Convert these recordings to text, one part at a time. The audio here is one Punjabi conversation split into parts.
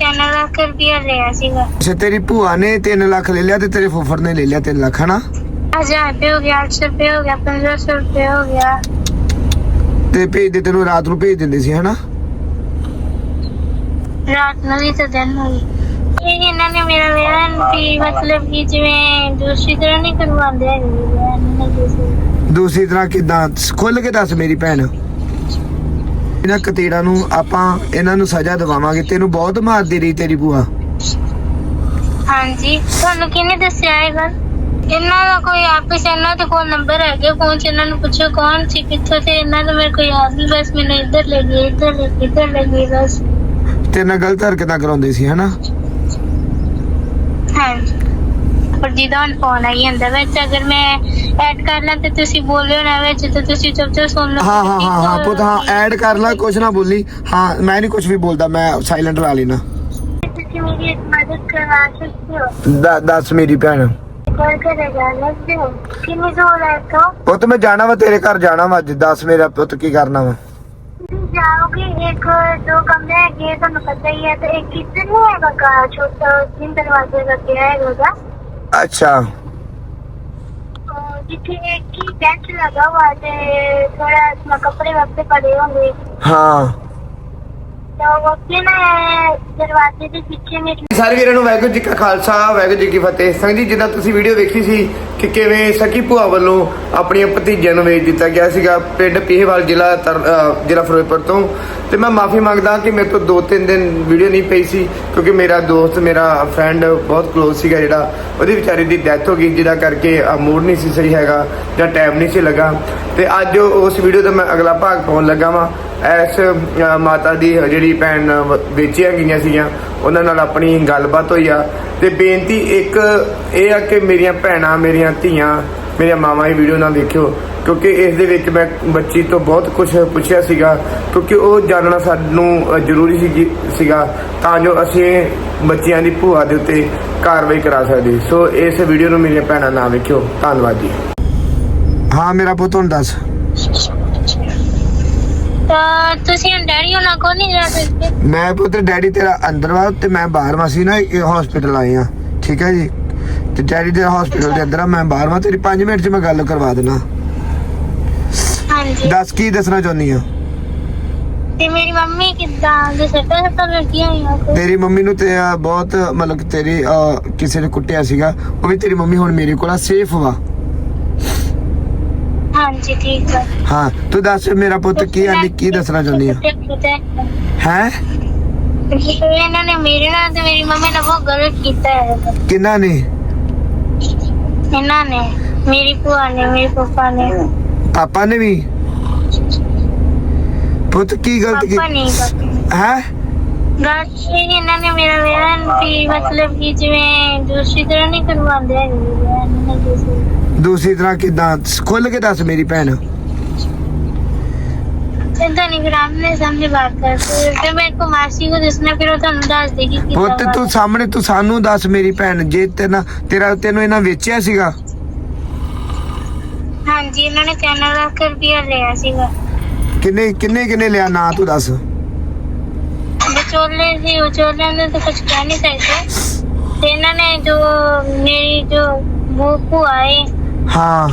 3 ਲੱਖ ਰੁਪਇਆ ਲਿਆ ਸੀਗਾ। ਅੱਛਾ ਤੇਰੀ ਭੂਆ ਨੇ 3 ਲੱਖ ਲੈ ਲਿਆ ਤੇ ਤੇਰੇ ਫੁੱਫੜ ਨੇ ਲੈ ਲਿਆ 3 ਲੱਖ ਹਨਾ? 1000 ਰੁਪਏ ਹੋ ਗਿਆ 800 ਰੁਪਏ ਹੋ ਗਿਆ 1500 ਰੁਪਏ ਹੋ ਗਿਆ। ਤੇ ਭੇਜਦੇ ਤੈਨੂੰ ਰਾਤ ਨੂੰ ਭੇਜ ਦਿੰਦੇ ਸੀ ਹਨਾ? ਰਾਤ ਨੂੰ ਵੀ ਤਾਂ ਦਿਨ ਹੋਈ ਇਹ ਇਹਨਾਂ ਨੇ ਮੇਰਾ ਵਿਆਹ ਵੀ ਮਤਲਬ ਕਿ ਜਿਵੇਂ ਦੂਸਰੀ ਤਰ੍ਹਾਂ ਨਹੀਂ ਕਰਵਾਉਂਦੇ ਹੈਗੇ ਵਿਆਹ ਇਹਨਾਂ ਨੇ ਦੂਸਰੀ ਤਰ੍ਹਾਂ ਕਿਦਾਂ? ਖੁੱਲ ਕੇ ਦੱਸ ਮੇਰੀ ਭੈਣ। ਇਹਨਾਂ ਕਤੀੜਾ ਨੂੰ ਆਪਾਂ ਇਹਨਾਂ ਨੂੰ ਸਜ਼ਾ ਦਿਵਾਵਾਂਗੇ। ਤੈਨੂੰ ਬਹੁਤ ਮਾਰਦੀ ਰਹੀ ਤੇਰੀ ਭੂਆ। ਹਾਂਜੀ ਤੁਹਾਨੂੰ ਕਿਹਨੇ ਦੱਸਿਆ ਇਹ ਗੱਲ? ਇਹਨਾਂ ਦਾ ਕੋਈ ਆਪਸ ਇਹਨਾਂ ਦੇ ਕੋਲ ਨੰਬਰ ਹੈਗੇ ਫੋਨ 'ਚ ਇਹਨਾਂ ਨੂੰ ਪੁੱਛੋ ਕੌਣ ਸੀ ਕਿੱਥੋਂ ਤੇ ਇਹਨਾਂ ਦਾ ਮੇਰੇ ਕੋਈ ਯਾਦ ਨਹੀਂ ਬਸ ਮੈਨੂੰ ਇੱਧਰ ਲੈ ਗਏ ਇੱਧਰ ਲੈ ਗਏ ਇੱਧਰ ਲੈ ਗਏ ਬਸ। ਤੇਰੇ ਨਾਲ ਗਲਤ ਹਰਕਤਾਂ ਕਰਾਉਂਦੇ ਸੀ ਹਨਾ? ਹਾਂਜੀ। ਪਰ ਜਿਹਦਾ ਹੁਣ ਫੋਨ ਆਈ ਜਾਂਦਾ ਵਿੱਚ ਅਗਰ ਮੈਂ ਐਡ ਕਰ ਲਾਂ ਤੇ ਤੁਸੀਂ ਬੋਲਿਓ ਨਾ ਵਿੱਚ ਤੇ ਤੁਸੀਂ ਚੁੱਪ ਚਾਪ ਸੁਣ ਲਓ। ਹਾਂ ਹਾਂ ਹਾਂ ਹਾਂ ਪੁੱਤ ਹਾਂ ਐਡ ਕਰ ਲੈ ਕੁਛ ਨਾ ਬੋਲੀ। ਹਾਂ ਮੈਂ ਨਹੀਂ ਕੁਛ ਵੀ ਬੋਲਦਾ ਮੈਂ ਸਾਇਲੈਂਟ ਲਾ ਲੈਣਾ ਤੁਸੀਂ ਮੇਰੀ ਇੱਕ ਮਦਦ ਕਰਵਾ ਸਕਦੇ ਹੋ? ਦ- ਦੱਸ ਮੇਰੀ ਭੈਣ। ਕਾਲ ਕਰੇਗਾ ਲੱਗਦੇ ਹੋ? ਕਿੰਨੀ ਦੂਰ ਹੈ ਤੋਂ ਪੁੱਤ ਮੈਂ ਜਾਣਾ ਵਾ ਤੇਰੇ ਘਰ ਜਾਣਾ ਵਾ ਅੱਜ। ਦੱਸ ਮੇਰਾ ਪੁੱਤ ਕੀ ਕਰਨਾ ਵਾ। ਤੁਸੀਂ ਜਾਓਗੇ ਇੱਕ ਦੋ ਕਮਰੇ ਹੈਗੇ ਤੁਹਾਨੂੰ ਪਤਾ ਹੀ ਹੈ ਤੇ ਇੱਕ ਕਿਚਨ ਨਹੀਂ ਹੈਗਾ ਘਰ ਛੋਟਾ ਤਿੰਨ ਦਰਵਾਜ਼ੇ ਲੱਗੇ ਹੈਗਾ ਉਹਦਾ। अच्छा जिथे एक ही बेंच लगा हुआ है थोड़ा उसमें कपड़े वपड़े पड़े होंगे हाँ ਸਾਰੇ ਵੀਰਾਂ ਨੂੰ ਵਾਹਿਗੁਰੂ ਜੀ ਕਾ ਖਾਲਸਾ, ਵਾਹਿਗੁਰੂ ਜੀ ਕੀ ਫਤਿਹ। ਸੰਗ ਜੀ, ਜਿੱਦਾਂ ਤੁਸੀਂ ਵੀਡੀਓ ਵੇਖੀ ਸੀ ਕਿ ਕਿਵੇਂ ਸਕੀ ਭੂਆ ਵੱਲੋਂ ਆਪਣੀਆਂ ਭਤੀਜਿਆਂ ਨੂੰ ਵੇਚ ਦਿੱਤਾ ਗਿਆ ਸੀਗਾ ਪਿੰਡ ਪੀਹੇਵਾਲ ਜ਼ਿਲ੍ਹਾ ਜ਼ਿਲ੍ਹਾ ਫਿਰੋਜ਼ਪੁਰ ਤੋਂ। ਤੇ ਮੈਂ ਮਾਫੀ ਮੰਗਦਾ ਕਿ ਮੇਰੇ ਤੋਂ ਦੋ ਤਿੰਨ ਦਿਨ ਵੀਡੀਓ ਨਹੀਂ ਪਈ ਸੀ, ਕਿਉਂਕਿ ਮੇਰਾ ਦੋਸਤ, ਮੇਰਾ ਫਰੈਂਡ ਬਹੁਤ ਕਲੋਜ਼ ਸੀਗਾ ਜਿਹੜਾ, ਉਹਦੀ ਵਿਚਾਰੀ ਦੀ ਡੈਥ ਹੋ ਗਈ, ਜਿਹਦਾ ਕਰਕੇ ਮੂਡ ਨਹੀਂ ਸੀ ਸਹੀ ਹੈਗਾ ਜਾਂ ਟਾਈਮ ਨਹੀਂ ਸੀ ਲੱਗਾ। ਤੇ ਅੱਜ ਉਸ ਵੀਡੀਓ ਦਾ ਮੈਂ ਅਗਲਾ ਭਾਗ ਪਾਉਣ ਲੱਗਾ ਵਾਂ। ਇਸ ਮਾਤਾ ਦੀ ਜਿਹੜੀ ਭੈਣ ਵੇਚੀਆਂ ਗਈਆਂ ਸੀਗੀਆਂ, ਉਹਨਾਂ ਨਾਲ ਆਪਣੀ ਗੱਲਬਾਤ ਹੋਈ ਆ। ਤੇ ਬੇਨਤੀ ਇੱਕ ਇਹ ਆ ਕਿ ਮੇਰੀਆਂ ਭੈਣਾਂ, ਮੇਰੀਆਂ ਧੀਆਂ, ਮੇਰੀਆਂ ਮਾਵਾਂ ਇਹ ਵੀਡੀਓ ਨਾ ਦੇਖਿਓ, ਕਿਉਂਕਿ ਇਸ ਦੇ ਵਿੱਚ ਮੈਂ ਬੱਚੀ ਤੋਂ ਬਹੁਤ ਕੁਝ ਪੁੱਛਿਆ ਸੀਗਾ, ਕਿਉਂਕਿ ਉਹ ਜਾਣਨਾ ਸਾਨੂੰ ਜ਼ਰੂਰੀ ਸੀ ਸੀਗਾ, ਤਾਂ ਜੋ ਅਸੀਂ ਬੱਚਿਆਂ ਦੀ ਭੂਆ ਦੇ ਉੱਤੇ ਕਾਰਵਾਈ ਕਰਾ ਸਕਦੇ ਸੋ ਇਸ ਵੀਡੀਓ ਨੂੰ ਮੇਰੀਆਂ ਭੈਣਾਂ ਨਾ ਵੇਖਿਓ। ਧੰਨਵਾਦ ਜੀ। ਹਾਂ, ਮੇਰਾ ਪੁੱਤ ਹੁਣ ਦੱਸ। ਤਾਂ ਤੁਸੀਂ ਹੁਣ ਡੈਡੀ ਉਹਨਾਂ ਕੋਲ ਨਹੀਂ ਜਾ ਸਕਦੇ? ਮੈਂ ਪੁੱਤ ਡੈਡੀ ਤੇਰਾ ਅੰਦਰ ਵਾ ਤੇ ਮੈਂ ਬਾਹਰ ਵਾ ਸੀ ਨਾ ਇਹ ਹਸਪੀਟਲ ਆਏ ਆ। ਠੀਕ ਹੈ ਜੀ? ਤੇ ਡੈਡੀ ਦੇ ਹਸਪੀਟਲ ਦੇ ਅੰਦਰ ਆ ਮੈਂ ਬਾਹਰ ਵਾ ਤੇਰੀ 5 ਮਿੰਟ 'ਚ ਮੈਂ ਗੱਲ ਕਰਵਾ ਦੇਣਾ ਹਾਂਜੀ। ਦੱਸ ਕੀ ਦੱਸਣਾ ਚਾਹੁੰਦੀ ਆ? ਤੇ ਮੇਰੀ ਮੰਮੀ ਕਿੱਦਾਂ? ਜੇ ਸੱਟਾਂ ਸੱਟਾਂ ਲੱਗੀਆਂ ਹੋਈਆਂ ਕੋਈ? ਤੇਰੀ ਮੰਮੀ ਨੂੰ ਤੇ ਅਹ, ਬਹੁਤ ਮਤਲਬ ਕਿ ਤੇਰੀ ਅਹ, ਕਿਸੇ ਨੇ ਕੁੱਟਿਆ ਸੀਗਾ ਉਹ ਵੀ ਤੇਰੀ ਮੰਮੀ ਹੁਣ ਮੇਰੇ ਕੋਲ ਸੇਫ ਵਾ। ਹਾਂਜੀ ਠੀਕ ਹੈ ਹਾਂ ਤੂੰ ਦੱਸ ਮੇਰਾ ਪੁੱਤ ਕੀ ਆ ਕੀ ਦੱਸਣਾ ਚਾਹੁੰਦੀ ਆ? ਹੈ? ਇਹਨਾਂ ਨੇ ਮੇਰੇ ਨਾਲ ਤੇ ਮੇਰੀ ਮੰਮੀ ਨਾਲ ਬਹੁਤ ਗਲਤ ਕੀਤਾ ਹੈ। ਕਿੰਨਾ ਨੇ? ਇਹਨਾਂ ਨੇ ਮੇਰੀ ਭੂਆ ਨੇ ਮੇਰੇ ਪਾਪਾ ਨੇ। ਪਾਪਾ ਨੇ ਵੀ? ਪੁੱਤ ਕੀ ਗਲਤ ਪਾਪਾ ਕੀ ਨਹੀਂ ਕਰਦੇ ਹੈ? ਗਲਤ ਇਹ ਇਹਨਾਂ ਨੇ ਮੇਰਾ ਵਿਆਹ ਵੀ ਮਤਲਬ ਕਿ ਜਿਵੇਂ ਦੂਸਰੀ ਤਰ੍ਹਾਂ ਨਹੀਂ ਕਰਵਾਉਂਦੇ ਹੈਗੇ ਇਹਨਾਂ ਨੇ ਦੂਸਰੀ ਦੂਸਰੀ ਤਰ੍ਹਾਂ ਕਿਦਾਂ ਖੁੱਲ ਕੇ ਦੱਸ ਮੇਰੀ ਭੈਣ चिंता नहीं फिर आमने सामने बात करते हैं। फिर मेरे को मासी को जिसने फिर वो ਤੁਹਾਨੂੰ ਦੱਸ ਦੇਗੀ ਕਿ ਪੁੱਤ ਤੂੰ ਸਾਹਮਣੇ ਤੂੰ ਸਾਨੂੰ ਦੱਸ ਮੇਰੀ ਭੈਣ ਜੇ ਤੇਨਾ ਤੇਰਾ ਤੈਨੂੰ ਇਹਨਾਂ ਵੇਚਿਆ ਸੀਗਾ ਹਾਂਜੀ ਇਹਨਾਂ ਨੇ 3 ਲੱਖ ਰੁਪਇਆ ਲਿਆ ਸੀਗਾ ਕਿੰਨੇ ਕਿੰਨੇ ਕਿੰਨੇ ਲਿਆ ਨਾ ਤੂੰ ਦੱਸ ਵਿਚੋਲੇ ਸੀ ਵਿਚੋਲਿਆਂ ਨੇ ਤਾਂ ਕੁਝ ਕਹਿ ਨਹੀਂ ਸਕਦੇ ਤੇ ਇਹਨਾਂ ਨੇ ਜੋ ਮੇਰੀ ਜੋ ਬੂਪੂ ਆਏ ਹਾਂ।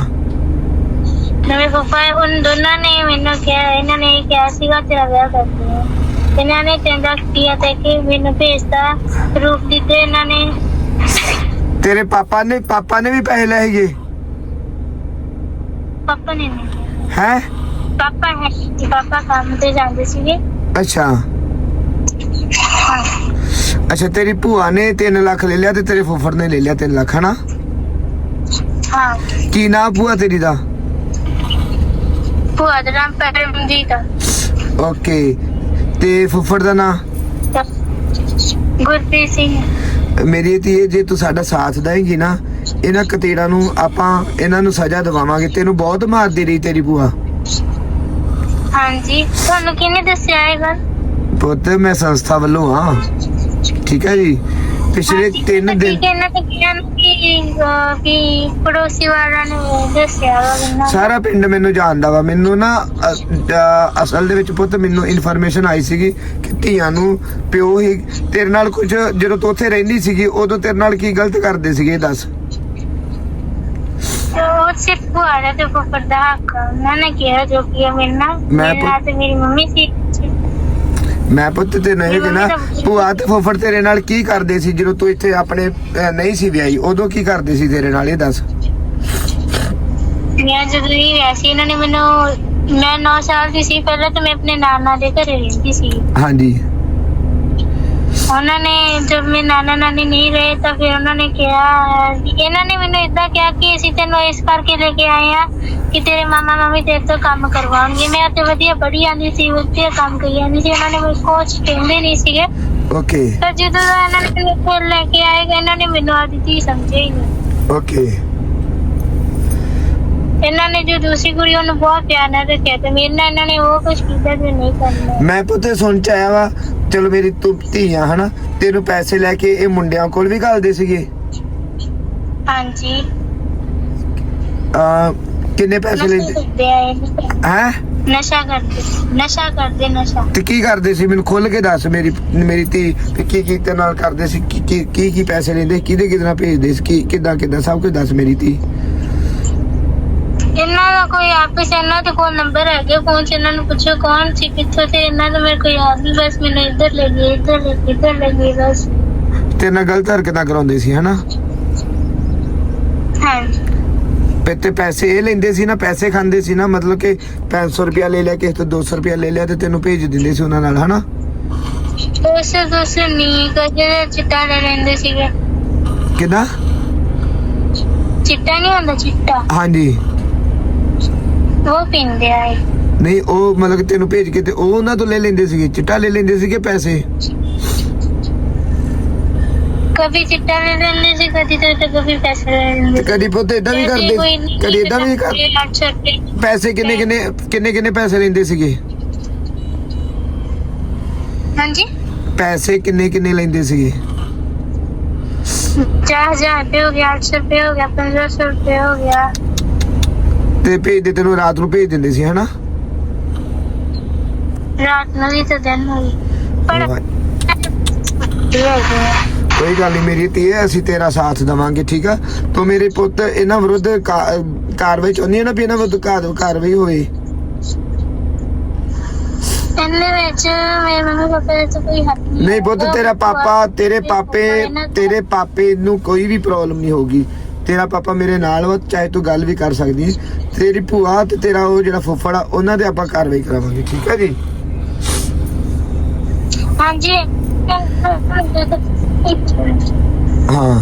ਨਵੇਂ ਪਾਪਾ ਉਹਨਾਂ ਦੋਨਾਂ ਨੇ ਮੈਨੂੰ ਕਿਹਾ ਇਹਨਾਂ ਨੇ ਇਹ ਕਿਹਾ ਸੀਗਾ ਤੇਰਾ ਵਿਆਹ ਕਰਦੇ ਆ ਇਹਨਾਂ ਨੇ ਚੰਦਾ ਕੀਆ ਤੇ ਕਿ ਮੈਨੂੰ ਭੇਜਤਾ ਰੂਪ ਦਿੱਤੇ ਇਹਨਾਂ ਨੇ ਤੇਰੇ ਪਾਪਾ ਨੇ ਪਾਪਾ ਨੇ ਵੀ ਪੈਸੇ ਲਏ ਹੈਗੇ ਪਾਪਾ ਨੇ ਨਹੀਂ ਹੈ? ਪਾਪਾ ਹੈ ਪਾਪਾ ਕੰਮ ਤੇ ਜਾਂਦੇ ਸੀਗੇ। ਅੱਛਾ। ਹਾਂ। ਅੱਛਾ ਤੇਰੀ ਭੂਆ ਨੇ 3 ਲੱਖ ਲੈ ਲਿਆ ਤੇ ਤੇਰੇ ਫੁੱਫੜ ਨੇ ਲੈ ਲਿਆ 3 ਲੱਖ ਹਨਾ? ਹਾਂ। ਕੀ ਨਾਂ ਭੂਆ ਤੇਰੀ ਦਾ? ਭੂਆ ਦਾ ਨਾਮ ਪਰਮਜੀਤ ਆ। ਓਕੇ। ਤੇ ਫੁੱਫੜ ਦਾ ਨਾਂ? ਗੁਰਪ੍ਰੀਤ ਸਿੰਘ। ਮੇਰੀ ਧੀਏ ਜੇ ਤੂੰ ਸਾਡਾ ਸਾਥ ਦੇਂਗੀ ਨਾ ਇਹਨਾਂ ਕਤੀੜਾਂ ਨੂੰ ਆਪਾਂ ਇਹਨਾਂ ਨੂੰ ਸਜ਼ਾ ਦਿਵਾਵਾਂਗੇ। ਤੈਨੂੰ ਬਹੁਤ ਮਾਰਦੀ ਰਹੀ ਤੇਰੀ ਭੂਆ। ਹਾਂਜੀ। ਤੁਹਾਨੂੰ ਕਿਹਨੇ ਦੱਸਿਆ ਇਹ ਗੱਲ? ਪੁੱਤ ਮੈਂ ਸੰਸਥਾ ਵੱਲੋਂ ਆ ਠੀਕ ਹੈ ਜੀ। ਪਿਛਲੇ 3 ਦਿਨ ਠੀਕ ਹੈ ਨਾ ਤੇ ਕਿਹਾ ਨਾ। ਕਿ ਅਹ, ਕਿ ਪੜੋਸੀ ਵਾਲਿਆਂ ਨੇ ਦੱਸਿਆ ਵਾ ਮੈਨੂੰ ਸਾਰਾ ਪਿੰਡ ਮੈਨੂੰ ਜਾਣਦਾ ਵਾ। ਮੈਨੂੰ ਨਾ ਅ, ਅ, ਅਸਲ ਦੇ ਵਿੱਚ ਪੁੱਤ ਮੈਨੂੰ ਇਨਫੋਰਮੇਸ਼ਨ ਆਈ ਸੀਗੀ ਕਿ ਧੀਆਂ ਨੂੰ ਪਿਓ ਹੀ ਤੇਰੇ ਨਾਲ ਕੁਝ ਜਦੋਂ ਤੂੰ ਉੱਥੇ ਰਹਿੰਦੀ ਸੀਗੀ ਉਦੋਂ ਤੇਰੇ ਨਾਲ ਕੀ ਗਲਤ ਕਰਦੇ ਸੀਗੇ ਇਹ ਦੱਸ। ਤੇ ਉਹ ਸਿਰਫ ਭੂਆ ਤੇ ਫੁੱਫੜ ਦਾ ਹੱਕ ਆ। ਉਹਨਾਂ ਨੇ ਕਿਹਾ ਜੋ ਕਿ ਆ ਮੇਰੇ ਨਾਲ। ਮੈਂ ਮੇਰੇ ਨਾਲ ਤੇ ਮੇਰੀ ਮੰਮੀ ਸੀ। ਮੈਂ ਪੁੱਤ ਤੇ ਨਹੀਂ ਦੇਣਾ ਭੂਆ ਤੇ ਫੁੱਫੜ ਤੇਰੇ ਨਾਲ ਕੀ ਕਰਦੇ ਸੀ ਜਦੋਂ ਤੂੰ ਇੱਥੇ ਆਪਣੇ ਨਹੀਂ ਸੀ ਵਿਆਹੀ? ਉਦੋਂ ਕੀ ਕਰਦੇ ਸੀ ਤੇਰੇ ਨਾਲ? ਇਹ ਦੱਸ। ਮੈਂ ਜਦੋਂ ਹੀ ਵੈਸੀ ਇਹਨਾਂ ਨੇ ਮੈਨੂੰ ਮੈਂ 9 ਸਾਲ ਦੀ ਸੀ ਪਹਿਲਾਂ ਤਾਂ ਮੈਂ ਆਪਣੇ ਨਾਨਾ ਦੇ ਘਰੇ ਰਹਿੰਦੀ ਸੀ। ਹਾਂਜੀ। ਉਹਨਾਂ ਨੇ ਜਦ ਮੈਂ ਨਾਨਾ ਨਾਨੀ ਨਹੀਂ ਰਹੇ ਤਾਂ ਫਿਰ ਉਹਨਾਂ ਨੇ ਕਿਹਾ ਕਿ ਇਹਨਾਂ ਨੇ ਮੈਨੂੰ ਇਦਾਂ ਕਿਹਾ ਕਿ ਅਸੀਂ ਤੈਨੂੰ ਇਸ ਕਰਕੇ ਲੈ ਕੇ ਆਏ ਆ ਕਿ ਤੇਰੇ ਮਾਮਾ ਮਾਮੀ ਤੇਰੇ ਤੋਂ ਕੰਮ ਕਰਵਾਉਣਗੇ। ਮੈਂ ਤੇ ਵਧੀਆ ਪੜ੍ਹੀ ਜਾਂਦੀ ਸੀ ਵਧੀਆ ਕੰਮ ਕਰੀ ਜਾਂਦੀ ਸੀ। ਉਹਨਾਂ ਨੇ ਮੈਨੂੰ ਕੁਛ ਕਹਿੰਦੇ ਨਹੀਂ ਸੀਗੇ। ਓਕੇ ਪਰ ਜਦੋਂ ਦਾ ਇਹਨਾਂ ਨੇ ਮੈਨੂੰ ਇੱਥੇ ਲੈ ਕੇ ਆਏ ਇਹਨਾਂ ਨੇ ਮੈਨੂੰ ਆਦੀ ਧੀ ਸਮਝਿਆ ਹੀ ਨਹੀਂ ਓਕੇ ਇਹਨਾਂ ਨੇ ਜੋ ਦੂਸਰੀ ਕੁੜੀ ਉਹਨੂੰ ਬਹੁਤ ਪਿਆਰ ਨਾਲ ਰੱਖਿਆ ਤੇ ਮੇਰੇ ਨਾਲ ਇਹਨਾਂ ਨੇ ਉਹ ਕੁਝ ਕੀਤਾ ਜੋ ਨਹੀਂ ਕਰਨਾ। ਮੈਂ ਪੁੱਤ ਸੁਣ ਚ ਆਇਆ ਵਾ ਚਲੋ ਮੇਰੀ ਤੂੰ ਆ ਹਨਾ? ਤੈਨੂੰ ਪੈਸੇ ਲੈ ਕੇ ਇਹ ਮੁੰਡਿਆਂ ਕੋਲ ਵੀ ਘੱਲਦੇ ਸੀਗੇ? ਹਾਂਜੀ। ਆ ਕਿੰਨੇ ਪੈਸੇ ਲੈਂਦੇ? ਕਰਦੇ ਆ ਇਹ। ਹੈ? ਨਸ਼ਾ ਕਰਦੇ ਨਸ਼ਾ ਕਰਦੇ ਨਸ਼ਾ। ਤੇ ਕੀ ਕਰਦੇ ਸੀ? ਮੈਨੂੰ ਖੁੱਲ ਕੇ ਦੱਸ ਮੇਰੀ ਮੇਰੀ ਧੀ ਤੇ ਕੀ ਕੀ ਤੇ ਨਾਲ ਕਰਦੇ ਸੀ? ਕੀ ਕੀ ਕੀ ਕੀ ਪੈਸੇ ਲੈਂਦੇ ਕਿਹਦੇ ਕਿਹਦੇ ਨਾਲ ਭੇਜਦੇ ਸੀ? ਕੀ ਕਿੱਦਾਂ ਕਿੱਦਾਂ? ਸਭ ਕੁਝ ਦੱਸ ਮੇਰੀ ਧੀ। ਇਹਨਾਂ ਦਾ ਕੋਈ ਆਪਸ ਇਹਨਾਂ ਦੇ ਕੋਲ ਨੰਬਰ ਹੈਗੇ ਫੋਨ 'ਚ ਇਹਨਾਂ ਨੂੰ ਪੁੱਛੋ ਕੌਣ ਸੀ ਕਿੱਥੋਂ ਤੇ ਇਹਨਾਂ ਦਾ ਮੇਰੇ ਕੋਈ ਯਾਦ ਨਹੀਂ ਬਸ ਮੈਨੂੰ ਇੱਧਰ ਲੈ ਗਏ ਇੱਧਰ ਲੈ ਗਏ ਇੱਧਰ ਲੈ ਗਏ ਬਸ। ਤੇਰੇ ਨਾਲ ਗਲਤ ਹਰਕਤਾਂ ਕਰਾਉਂਦੇ ਸੀ ਹਨਾ? ਹਾਂਜੀ। ਤੇ ਪੈਸੇ ਇਹ ਲੈਂਦੇ ਸੀ ਨਾ ਪੈਸੇ ਖਾਂਦੇ ਸੀ ਨਾ ਮਤਲਬ ਕਿ 500 ਰੁਪਿਆ ਲੈ ਲਿਆ ਕਿਸੇ ਤੋਂ 200 ਰੁਪਿਆ ਲੈ ਲਿਆ ਤੇ ਤੈਨੂੰ ਭੇਜ ਦਿੰਦੇ ਸੀ ਉਹਨਾਂ ਨਾਲ ਹਨਾ? ਉਸ ਨਹੀਂ ਕਦੇ ਚਿੱਟਾ ਲੈ ਲੈਂਦੇ ਸੀਗੇ। ਕਿਦਾਂ? ਚਿੱਟਾ ਨਹੀਂ ਹੁੰਦਾ ਚਿੱਟਾ? ਹਾਂਜੀ। ਉਹ ਪੀਂਦੇ ਆਏ ਨਹੀਂ ਉਹ ਮਤਲਬ ਕਿ ਤੈਨੂੰ ਭੇਜ ਕੇ ਤੇ ਉਹ ਉਹਨਾਂ ਤੋਂ ਲੈ ਲੈਂਦੇ ਸੀਗੇ ਚਿੱਟਾ ਲੈ ਲੈਂਦੇ ਸੀਗੇ ਪੈਸੇ? ਕभी ਚਿੱਟਾ ਲੈ ਲੈਂਦੇ ਸੀ ਕਦੀ ਤੇ ਤੇ ਕभी ਪੈਸੇ ਲੈ ਤੇ ਲੈਂਦੇ ਕਦੀ ਪੁੱਤ ਇਦਾਂ ਵੀ ਕਰਦੇ ਕਦੀ ਇਦਾਂ ਵੀ ਕਰ ਪੈਸੇ ਕਿੰਨੇ ਕਿੰਨੇ ਕਿੰਨੇ ਕਿੰਨੇ ਪੈਸੇ ਲੈਂਦੇ ਸੀਗੇ? ਹਾਂਜੀ? ਪੈਸੇ ਕਿੰਨੇ ਕਿੰਨੇ ਲੈਂਦੇ ਸੀਗੇ? ਚਾਰ ਹਜ਼ਾਰ ਰੁਪਏ ਹੋ ਗਿਆ 800 ਰੁਪਏ ਹੋ ਗਿਆ 1500 ਰੁਪਏ ਹੋ ਗਿਆ। ਤੇ ਭੇਜਦੇ ਤੈਨੂੰ ਰਾਤ ਨੂੰ ਭੇਜ ਦਿੰਦੇ ਸੀ ਹਨਾ? ਰਾਤ ਨੂੰ ਵੀ ਤਾਂ ਦਿਨ ਹੋਈ ਪਰ ਕੋਈ ਗੱਲ ਨਹੀਂ ਮੇਰੀ ਧੀ ਅਸੀਂ ਤੇਰਾ ਸਾਥ ਦਵਾਂਗੇ ਠੀਕ ਆ? ਤੂੰ ਮੇਰੇ ਪੁੱਤ ਇਹਨਾਂ ਵਿਰੁੱਧ ਕਾਰਵਾਈ ਚਾਹੁੰਦੀ ਹੈ ਨਾ ਵੀ ਇਹਨਾਂ ਵਿਰੁੱਧ ਕਾਰਵਾਈ ਹੋਵੇ? ਨਹੀਂ ਹੈ। ਤੇਰਾ ਪਾਪਾ ਤੇਰੇ ਪਾਪੇ ਤੇਰੇ ਪਾਪੇ ਨੂੰ ਕੋਈ ਵੀ ਪ੍ਰੋਬਲਮ ਨਹੀਂ ਹੋਗੀ ਤੇਰਾ ਪਾਪਾ ਮੇਰੇ ਨਾਲ ਵਾ ਚਾਹੇ ਤੂੰ ਗੱਲ ਵੀ ਕਰ ਸਕਦੀ। ਤੇਰੀ ਭੂਆ ਤੇ ਤੇਰਾ ਉਹ ਜਿਹੜਾ ਫੁੱਫੜ ਆ ਉਹਨਾਂ ਦੇ ਆਪਾਂ ਕਾਰਵਾਈ ਕਰਾਵਾਂਗੇ ਠੀਕ ਹੈ ਜੀ? ਹਾਂਜੀ। ਹਾਂ।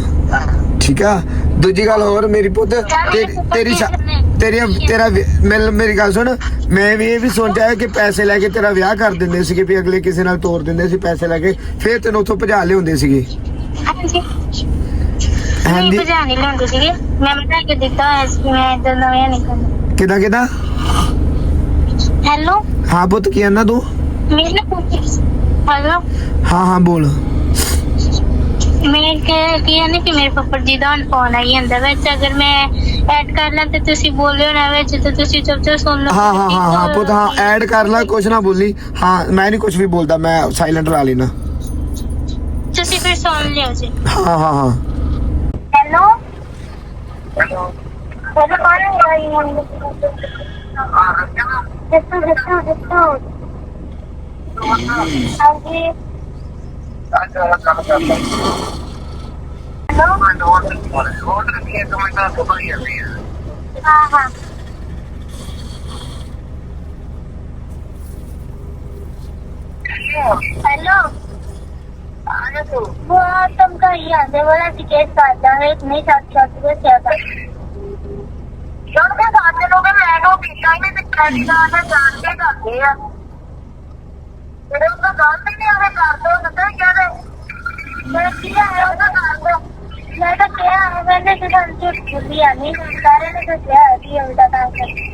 ਠੀਕ ਆ? ਦੂਜੀ ਗੱਲ ਹੋਰ ਮੇਰੀ ਪੁੱਤ ਤੇਰੀ ਤੇਰੀ ਤੇਰੀ ਮੇਲ- ਮੇਰੀ ਗੱਲ ਸੁਣ ਮੈਂ ਵੀ ਇਹ ਵੀ ਸੋਚਿਆ ਕਿ ਪੈਸੇ ਲੈ ਕੇ ਤੇਰਾ ਵਿਆਹ ਕਰ ਦਿੰਦੇ ਸੀਗੇ ਵੀ ਅਗਲੇ ਕਿਸੇ ਨਾਲ ਤੋਰ ਦਿੰਦੇ ਸੀ ਪੈਸੇ ਲੈ ਕੇ ਫਿਰ ਤੈਨੂੰ ਉੱਥੋਂ ਭਜਾ ਲਿਆਉਂਦੇ ਸੀਗੇ। ਹਾਂਜੀ। ਹਾਂਜੀ। ਭਜਾ ਨਹੀਂ ਲੈਂਦੇ ਸੀਗੇ। ਮੈਂ ਬਤਾ ਕੇ ਦਿੱਤਾ ਮੈਂ ਇਦਾਂ ਨਵੇਂ ਕਰਨਾ ਕਿਦਾਂ ਕਿਦਾਂ? ਹੈਲੋ? ਹਾਂ ਪੁੱਤ ਕੀ ਆਨਾ ਤੂੰ? ਮੈਨੂੰ ਹੈਲੋ? ਹਾਂ ਹਾਂ ਬੋਲ। ਮੈਂ ਕਿ ਕੀ ਨਹੀਂ ਕਿ ਮੇਰੇ ਪਾਪਾ ਜੀ ਦਾ ਫੋਨ ਆਈ ਜਾਂਦਾ ਵਿੱਚ ਅਗਰ ਮੈਂ ਐਡ ਕਰ ਲਾਂ ਤੇ ਤੁਸੀਂ ਬੋਲਿਓ ਨਾ ਵਿੱਚ ਤੇ ਤੁਸੀਂ ਚੁੱਪ ਚਾਪ ਸੁਣ ਲਓ। ਹਾਂ ਹਾਂ ਹਾਂ ਹਾਂ ਪੁੱਤ ਹਾਂ ਐਡ ਕਰ ਲੈ ਕੁਛ ਨਾ ਬੋਲੀ। ਹਾਂ ਮੈਂ ਨਹੀਂ ਕੁਛ ਵੀ ਬੋਲਦਾ ਮੈਂ ਸਾਇਲੈਂਟ ਲਾ ਲੈਣਾ ਤੁਸੀਂ ਫਿਰ ਸੁਣ ਲਿਓ ਜੀ। ਹਾਂ ਹਾਂ ਹਾਂ। ਹੈਲੋ? ਹੈਲੋ? ਕੌਣ ਹੈ ਦੱਸੋ। ਦੱਸੋ ਦੱਸੋ ਹਾਂਜੀ। हाँ हाँ हेलो। वो तुमका ही आने वाला टिकट काटा है इतने साथ साथ में क्या था? यार, मैं साथ में लोग मैं तो पीछा ही नहीं दिखा दिया ना जान के करते हैं। ਮੇਰੇ ਉਹ ਤਾਂ ਗੱਲ ਹੀ ਨਹੀਂ ਉਹਨੇ ਕਰ ਦੋ ਦੱਸਿਆ ਕਿਆ ਦੇ ਮੈਂ ਕਿਹਾ ਹੈ ਉਹ ਤਾਂ ਕਰ ਦੋ। ਮੈਂ ਤਾਂ ਕਿਹਾ ਹੈ ਮੈਨੇ ਤਾਂ ਅੰਤ ਖੁੱਲੀ ਆ ਨਹੀਂ ਸਾਰੇ ਨੇ ਤਾਂ ਕਿਹਾ ਹੈ ਕਿ ਉਲਟਾ ਕੰਮ ਕਰਦੀ।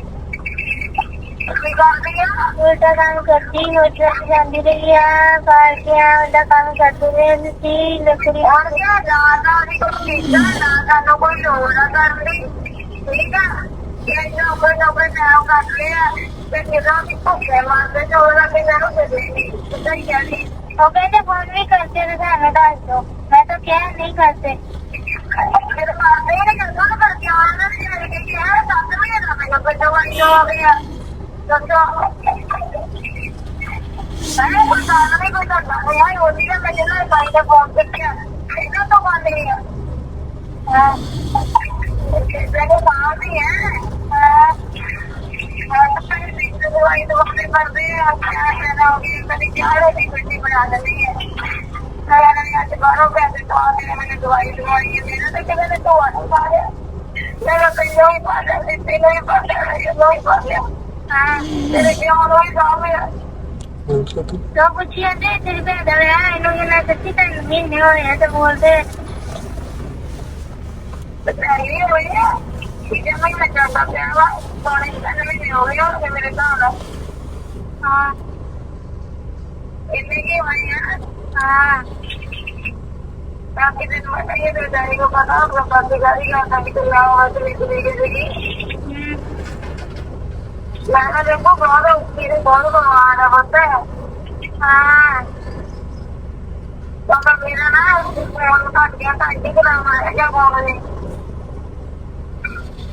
ਉਲਟਾ ਕੰਮ ਕਰਦੀ ਹੋ ਜਾਂਦੀ ਰਹੀ ਆ ਪਾਰਟੀਆਂ ਉਲਟਾ ਕੰਮ ਕਰਦੇ ਰਹੇ ਸੀ ਲੱਕੜੀ ਆ ਗਿਆ ਦਾਦਾ ਦੀ ਕੋਈ ਚੀਜ਼ਾਂ ਦਾਦਾ ਨੂੰ ਕੋਈ ਹੋਰ ਕਰਦੀ ਠੀਕ ਆ? ਇਹ ਨੌਕਰ ਨੌਕਰ ਨਾਮ ਕਰ ਲਿਆ ਤੇ ਕਿਦਾਂ ਵੀ ਭੁੱਖੇ ਮਾਰਦੇ ਤੇ ਉਹਨਾਂ ਕੇ ਮੈਨੂੰ ਦੇ ਦੇ ਕਿਦਾਂ ਹੀ ਉਹ ਕਹਿੰਦੇ ਫੋਨ ਵੀ ਕਰਤੇ ਤੇ ਸਾਨੂੰ ਦੱਸ ਦੋ ਮੈਂ ਤਾਂ ਕਿਹਾ ਨਹੀਂ ਕਰਤੇ ਫਿਰ ਮਾਰਦੇ ਨੇ ਕਿਦਾਂ ਕਰਕੇ ਆਉਣਾ ਨਹੀਂ ਜਾਣੇ ਕਿ ਕਿਹਾ ਦੱਸ ਵੀ ਨਾ ਮੈਨੂੰ ਕੋਈ ਦਵਾਈ ਹੋ ਗਿਆ ਦੱਸੋ ਮੈਂ ਕੋਈ ਗੱਲ ਨਹੀਂ ਕੋਈ ਕਰਦਾ ਹੈ ਉਹ ਨਹੀਂ ਮੈਂ ਜਿਹੜਾ ਬਾਈ ਦਾ ਫੋਨ ਕਿੱਥੇ ਇਹਨਾਂ ਤੋਂ ਬੰਦ ਨਹੀਂ ਆ ਹਾਂ ਮੈਨੂੰ ਬਾਹਰ ਨਹੀਂ ਹੈ ਹਾਂ ਦਵਾਈ ਦਵਾਈ ਕਰਦੇ ਆ ਕਿਆ ਕਹਿਣਾ ਹੋ ਗਿਆ ਕਦੀ ਚਾਰੇ ਦੀ ਗੱਡੀ ਬਣਾ ਦਿੰਦੀ ਹੈ ਸਾਰਾ ਨੇ ਅੱਜ ਬਾਹਰੋਂ ਪੈਸੇ ਤਾਂ ਦੇ ਮੈਨੂੰ ਦਵਾਈ ਦਵਾਈ ਹੈ ਮੇਰਾ ਤਾਂ ਕਿਵੇਂ ਨੇ ਤੋਂ ਆਣਾ ਮਾਰਿਆ ਮੇਰਾ ਕਈਓ ਹੀ ਪਾ ਲਿਆ, ਦਿੱਤੇ ਨਹੀਂ ਪਾ ਲਿਆ ਇਹਨੂੰ ਹੀ ਪਾ ਲਿਆ। ਹਾਂ, ਤੇਰੇ ਕਿਉਂ ਰੋਈ ਸਾਹਮਣੇ ਤਾਂ ਪੁੱਛਿਆ ਤੇ ਤੇਰੀ ਭੈਣ ਦਾ ਵਿਆਹ ਇਹਨੂੰ ਇਹਨਾਂ ਸੱਚੀ ਤਾਂ ਮਹੀਨੇ ਹੋਏ ਆ ਤੇ ਬੋਲਦੇ ਬਤਾਈ ਹੋਈ ਹੈ ਕਿ ਮੈਂ ਨਾ ਜਾਂਦਾ ਪਿਆ ਵਾ ਸੋਨੇ ਦਾ ਨਹੀਂ ਹੋ ਤੇ ਮੇਰੇ ਘਰ ਦਾ ਹਾਂ ਇੰਨੇ ਕੀ ਹੋਈ ਹੈ ਹਾਂ बाकी दिन में ये तो जाएगा पता होगा बाकी गाड़ी का था कि तो यहाँ वहाँ से निकली गई ਹਮ, यहाँ देखो बहुत उसकी बहुत भगवान है होता है ਹਾਂ तो मैं मेरा ना फोन काट गया था आंटी को नाम आया क्या फोन ने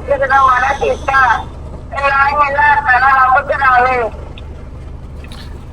ਕਿਤੇ ਨਾ ਮਾਰਾ ਕੀਤਾ ਇਹ ਆਇਆ ਨਾ ਰੱਬ ਕਰਾਵੇ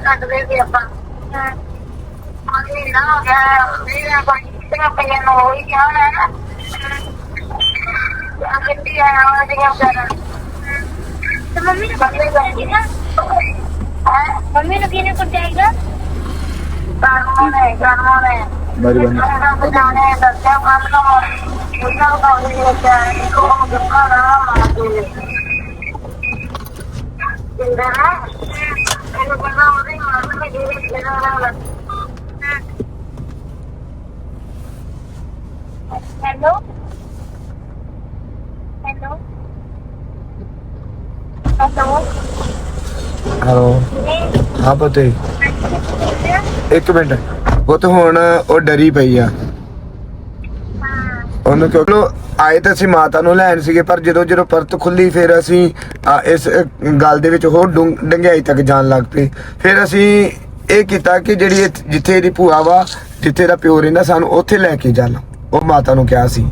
ਕੱਟਦੇ ਸੀ ਆਪਾਂ। ਹੋ। ਗਿਆ ਮੇਰਾ ਕੋਈ ਤੇ ਆਪਾਂ ਨੂੰ ਹੋਈ ਗਿਆ ਹੈ ਆ ਕਿੱਡੀ ਆ ਆ ਜਿਹੜੀਆਂ ਕਰਨ ਤੇ ਮੰਮੀ ਨੂੰ ਕਿਹਨੇ ਕੁੱਟੇਗਾ ਹੈ ਮੰਮੀ ਨੂੰ ਕਿਹਨੇ ਕੁੱਟੇਗਾ ਕਾਨੂੰਨ ਹੈ ਕਾਨੂੰਨ ਹੈ ਬਾਰੀ ਬੰਦ ਇਹਨਾਂ ਨੂੰ ਜਾਣੇ ਦੱਸਿਆ ਕੰਮ ਨਾ ਉਹਨਾਂ ਨੂੰ ਕਾਹਦੀ ਲੱਗਦਾ ਹੈ ਕੋਹ ਦੁੱਖਾ ਨਾ ਮਾਰਦੇ ਜਿੰਦਾ ਨਾ ਇਹਨੂੰ ਪਤਾ ਉਹਦੀ ਮਾਰਨ ਦੀ ਜਿਹੜੀ ਜਿਹੜਾ ਨਾ ਹੈਲੋ ਹੈਲੋ ਹਲੋ। ਹਾਂ ਪਤੇ। ਇੱਕ ਮਿੰਟ। ਉਹ ਤਾਂ ਹੁਣ ਉਹ ਡਰੀ ਪਈ ਆ। ਉਹਨੂੰ ਕਿਉਂਕਿ ਆਏ ਤਾਂ ਅਸੀਂ ਮਾਤਾ ਨੂੰ ਲੈਣ ਸੀਗੇ ਪਰ ਜਦੋਂ ਜਦੋਂ ਪਰਤ ਖੁੱਲੀ ਫਿਰ ਅਸੀਂ ਆ, ਇਸ ਗੱਲ ਦੇ ਵਿੱਚ ਹੋਰ ਡੂੰ ਡੂੰਘਾਈ ਤੱਕ ਜਾਣ ਲੱਗ ਪਏ। ਫਿਰ ਅਸੀਂ ਇਹ ਕੀਤਾ ਕਿ ਜਿਹੜੀ ਇੱਥੇ- ਜਿੱਥੇ ਇਹਦੀ ਭੂਆ ਵਾ ਜਿੱਥੇ ਦਾ ਪਿਓ ਰਹਿੰਦਾ ਸਾਨੂੰ ਉੱਥੇ ਲੈ ਕੇ ਚੱਲ। ਉਹ ਮਾਤਾ ਨੂੰ ਕਿਹਾ ਸੀ।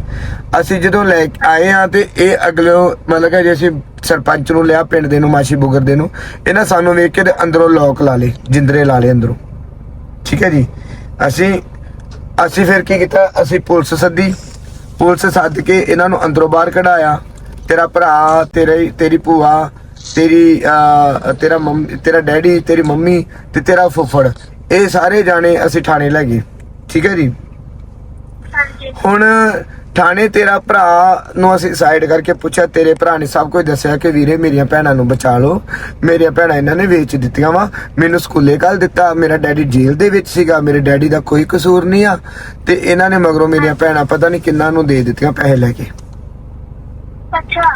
ਅਸੀਂ ਜਦੋਂ ਲੈ ਕੇ ਆਏ ਆ ਤੇ ਇਹ ਅਗਲੇ ਮਤਲਬ ਕਿ ਜੇ ਅਸੀਂ ਸਰਪੰਚ ਨੂੰ ਲਿਆ, ਪਿੰਡ ਦੇ ਨੂੰ, ਮਾਸ਼ੀ ਬੁਗਰ ਦੇ ਨੂੰ, ਇਹਨਾਂ ਸਾਨੂੰ ਵੇਖ ਕੇ ਤੇ ਅੰਦਰੋਂ ਲੋਕ ਲਾ ਲੇ ਜਿੰਦਰੇ ਲਾ ਲੇ ਅੰਦਰੋਂ। ਠੀਕ ਹੈ ਜੀ? ਅਸੀਂ ਅਸੀਂ ਫਿਰ ਕੀ ਕੀਤਾ? ਅਸੀਂ ਪੁਲਿਸ ਸੱਦੀ। ਪੁਲਿਸ ਸੱਦ ਕੇ ਇਹਨਾਂ ਨੂੰ ਅੰਦਰੋਂ ਬਾਹਰ ਕਢਾਇਆ। ਤੇਰਾ ਭਰਾ, ਤੇਰੀ ਤੇਰੀ ਭੂਆ, ਤੇਰੀ ਤੇਰਾ ਮੰਮੀ, ਤੇਰਾ ਡੈਡੀ, ਤੇਰੀ ਮੰਮੀ ਤੇ ਤੇਰਾ ਫੁੱਫੜ, ਇਹ ਸਾਰੇ ਜਾਣੇ ਅਸੀਂ ਥਾਣੇ ਲੈ ਗਏ। ਠੀਕ ਹੈ ਜੀ? ਹੁਣ ਥਾਣੇ ਤੇਰਾ ਭਰਾ ਨੂੰ ਅਸੀਂ ਸਾਈਡ ਕਰਕੇ ਪੁੱਛਿਆ ਤੇਰੇ ਭਰਾ ਨੇ ਸਭ ਕੁਝ ਦੱਸਿਆ ਕਿ ਵੀਰੇ ਮੇਰੀਆਂ ਭੈਣਾਂ ਨੂੰ ਬਚਾ ਲਓ ਮੇਰੀਆਂ ਭੈਣਾਂ ਇਹਨਾਂ ਨੇ ਵੇਚ ਦਿੱਤੀਆਂ ਵਾ। ਮੈਨੂੰ ਸਕੂਲੇ ਕੱਲ ਦਿੱਤਾ ਮੇਰਾ ਡੈਡੀ ਜੇਲ੍ਹ ਦੇ ਵਿੱਚ ਸੀਗਾ ਮੇਰੇ ਡੈਡੀ ਦਾ ਕੋਈ ਕਸੂਰ ਨਹੀਂ ਆ। ਤੇ ਇਹਨਾਂ ਨੇ ਮਗਰੋਂ ਮੇਰੀਆਂ ਭੈਣਾਂ ਪਤਾ ਨਹੀਂ ਕਿੰਨਾਂ ਨੂੰ ਦੇ ਦਿੱਤੀਆਂ ਪੈਸੇ ਲੈ ਕੇ। ਅੱਛਾ।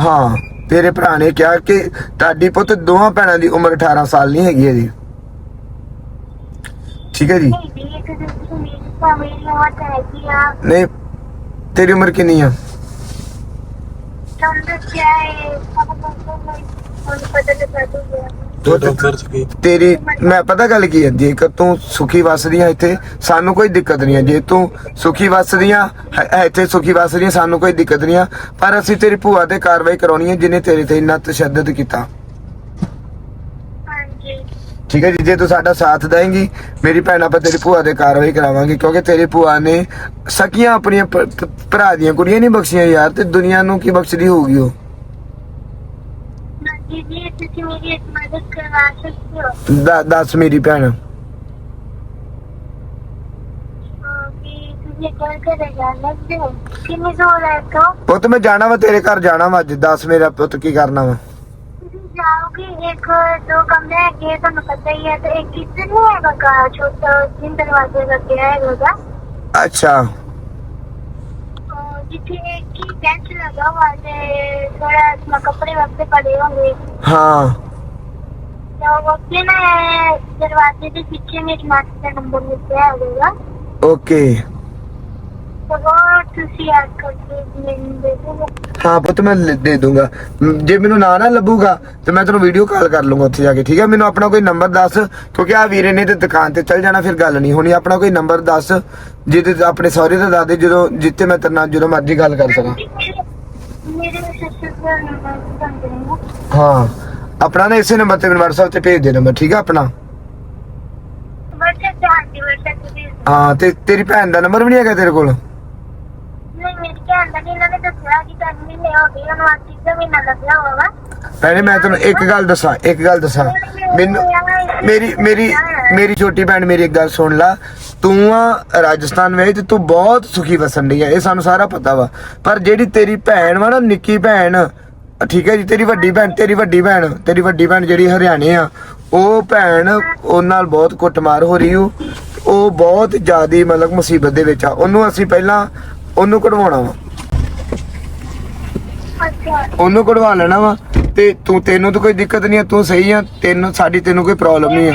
ਹਾਂ ਤੇਰੇ ਭਰਾ ਨੇ ਕਿਹਾ ਕਿ ਤੁਹਾਡੀ ਪੁੱਤ ਦੋਵਾਂ ਭੈਣਾਂ ਦੀ ਉਮਰ 18 ਸਾਲ ਨਹੀਂ ਹੈਗੀ ਅਜੇ। ਠੀਕ ਹੈ ਜੀ? ਨਹੀਂ ਮੇਰੀ ਹੈਗੀ ਆ। ਤੇਰੀ ਉਮਰ ਕਿੰਨੀ ਆ? ਤੁਹਾਨੂੰ ਦੱਸਿਆ ਹੈ। ਸਭ ਤੋਂ ਮੈਨੂੰ ਪਤਾ ਦੂਗਾ ਪੁੱਤ, ਤੇਰੀ ਮੈਂ ਪਤਾ ਗੱਲ ਕੀ ਹੈ ਜੇਕਰ ਤੂੰ ਸੁਖੀ ਵਸਦੀ ਆ ਇੱਥੇ ਸਾਨੂੰ ਕੋਈ ਦਿੱਕਤ ਨਹੀਂ ਹੈ ਜੇ ਤੂੰ ਸੁਖੀ ਵਸਦੀ ਆ ਹ- ਇੱਥੇ ਸੁਖੀ ਵਸਦੀ ਆ ਸਾਨੂੰ ਕੋਈ ਦਿੱਕਤ ਨਹੀਂ ਆ। ਪਰ ਅਸੀਂ ਤੇਰੀ ਭੂਆ ਤੇ ਕਾਰਵਾਈ ਕਰਾਉਣੀ ਹੈ ਜਿਹਨੇ ਤੇਰੇ ਤੇ ਇੰਨਾ ਤਸ਼ੱਦਦ ਕੀਤਾ। ਠੀਕ ਹੈ ਜੀ ਜੇ ਤੂੰ ਸਾਡਾ ਸਾਥ ਦੇਂਗੀ ਮੇਰੀ ਭੈਣ ਆਪਾਂ ਤੇਰੀ ਭੂਆ ਤੇ ਕਾਰਵਾਈ ਕਰਾਵਾਂਗੇ ਕਿਉਂਕਿ ਤੇਰੀ ਭੂਆ ਨੇ ਸਕੀਆਂ ਆਪਣੀਆਂ ਭਰਾ ਦੀਆਂ ਕੁੜੀਆਂ ਨਹੀਂ ਬਖਸ਼ੀਆਂ ਯਾਰ ਤੇ ਦੁਨੀਆ ਨੂੰ ਕੀ ਬਖਸ਼ਦੀ ਹੋਊਗੀ ਉਹ? ਜੀ ਤੁਸੀਂ ਮੇਰੀ ਇੱਕ ਮਦਦ ਕਰਵਾ ਸਕਦੇ ਹੋ। ਦ- ਦੱਸ ਮੇਰੀ ਭੈਣ। ਪੁੱਤ ਮੈਂ ਜਾਣਾ ਵਾ ਤੇਰੇ ਘਰ ਜਾਣਾ ਵਾ ਅੱਜ ਦੱਸ ਮੇਰਾ ਪੁੱਤ ਕੀ ਕਰਨਾ ਵਾ। ਜਾਓਗੇ ਇੱਕ ਦੋ ਕਮਰੇ ਹੈਗੇ ਤੁਹਾਨੂੰ ਪਤਾ ਹੀ ਹੈ ਤੇ ਇੱਕ ਕਿਚਨ ਨਹੀਂ ਹੈਗਾ ਘਰ ਛੋਟਾ ਜਿੰਨ ਦਰਵਾਜ਼ੇ ਲੱਗੇ ਹੈਗਾ ਅੱਛਾ ਅਹ ਜਿੱਥੇ ਇੱਕ ਹੀ ਬੈਂਚ ਲਗਾ हुआ है थोड़ा इसमें कपड़े वपड़े पड़े होंगे ਹਾਂ तो वो अपने ना दरवाजे के पीछे मेरी माता का नंबर लिखा होगा ਓਕੇ ਮੈਨੂੰ ਹਾਂ ਪੁੱਤ ਮੈਂ ਦੇ ਦੂੰਗਾ। ਜੇ ਮੈਨੂੰ ਨਾ ਨਾ ਲੱਭੂਗਾ ਤੇ ਮੈਂ ਤੈਨੂੰ ਵੀਡੀਓ ਕਾਲ ਕਰ ਲੂੰਗਾ ਉੱਥੇ ਜਾ ਕੇ ਠੀਕ ਹੈ? ਮੈਨੂੰ ਆਪਣਾ ਕੋਈ ਨੰਬਰ ਦੱਸ ਕਿਉਂਕਿ ਆ ਵੀਰੇ ਨੇ ਤੇ ਦੁਕਾਨ ਤੇ ਚੱਲ ਜਾਣਾ ਫਿਰ ਗੱਲ ਨਹੀਂ ਹੋਣੀ। ਆਪਣਾ ਕੋਈ ਨੰਬਰ ਦੱਸ ਜਿਹਦੇ ਆਪਣੇ ਸਹੁਰੇ ਦਾ ਦੱਸ ਜਦੋਂ ਜਿੱਤੇ ਮੈਂ ਤੇਰੇ ਨਾਲ ਜਦੋਂ ਮਰਜ਼ੀ ਗੱਲ ਕਰ ਸਕਾਂ। ਨੰਬਰ ਹਾਂ। ਆਪਣਾ ਨਾ ਇਸੇ ਨੰਬਰ ਤੇ ਮੈਨੂੰ WhatsApp ਤੇ ਭੇਜ ਦੇ ਨੰਬਰ ਠੀਕ ਹੈ ਆਪਣਾ? ਹਾਂ ਤੇ ਤੇਰੀ ਭੈਣ ਦਾ ਨੰਬਰ ਵੀ ਨਹੀਂ ਹੈਗਾ ਤੇਰੇ ਕੋਲ? ਭੈਣੇ ਮੈਂ ਤੁਹਾਨੂੰ ਇੱਕ ਗੱਲ ਦੱਸਾਂ ਇੱਕ ਗੱਲ ਦੱਸਾਂ। ਮੈਨੂੰ ਮੇਰੀ ਮੇਰੀ ਮੇਰੀ ਛੋਟੀ ਭੈਣ ਮੇਰੀ ਇੱਕ ਗੱਲ ਸੁਣ ਲਾ। ਤੂੰ ਆ ਰਾਜਸਥਾਨ ਵਿੱਚ ਤੂੰ ਬਹੁਤ ਸੁਖੀ ਵਸਣ ਦੀ ਹੈ ਇਹ ਸਾਨੂੰ ਸਾਰਾ ਪਤਾ ਵਾ। ਪਰ ਜਿਹੜੀ ਤੇਰੀ ਭੈਣ ਵਾ ਨਾ ਨਿੱਕੀ ਭੈਣ ਠੀਕ ਹੈ ਜੀ ਤੇਰੀ ਵੱਡੀ ਭੈਣ ਤੇਰੀ ਵੱਡੀ ਭੈਣ ਤੇਰੀ ਵੱਡੀ ਭੈਣ ਜਿਹੜੀ ਹਰਿਆਣੇ ਆ ਉਹ ਭੈਣ ਉਹ ਨਾਲ ਬਹੁਤ ਕੁੱਟਮਾਰ ਹੋ ਰਹੀ ਉਹ ਉਹ ਬਹੁਤ ਜ਼ਿਆਦੀ ਮਤਲਬ ਮੁਸੀਬਤ ਦੇ ਵਿੱਚ ਆ। ਉਹਨੂੰ ਅਸੀਂ ਪਹਿਲਾਂ ਉਹਨੂੰ ਕਢਵਾਉਣਾ ਵਾ। ਉਹਨੂੰ ਕਢਵਾ ਲੈਣਾ ਵਾ ਤੇ ਤੂੰ ਤੈਨੂੰ ਤਾਂ ਕੋਈ ਦਿੱਕਤ ਨਹੀਂ ਆ ਤੂੰ ਸਹੀ ਆ ਤੈਨੂੰ ਸਾਡੀ ਤੈਨੂੰ ਕੋਈ ਪ੍ਰੋਬਲਮ ਨਹੀਂ ਆ।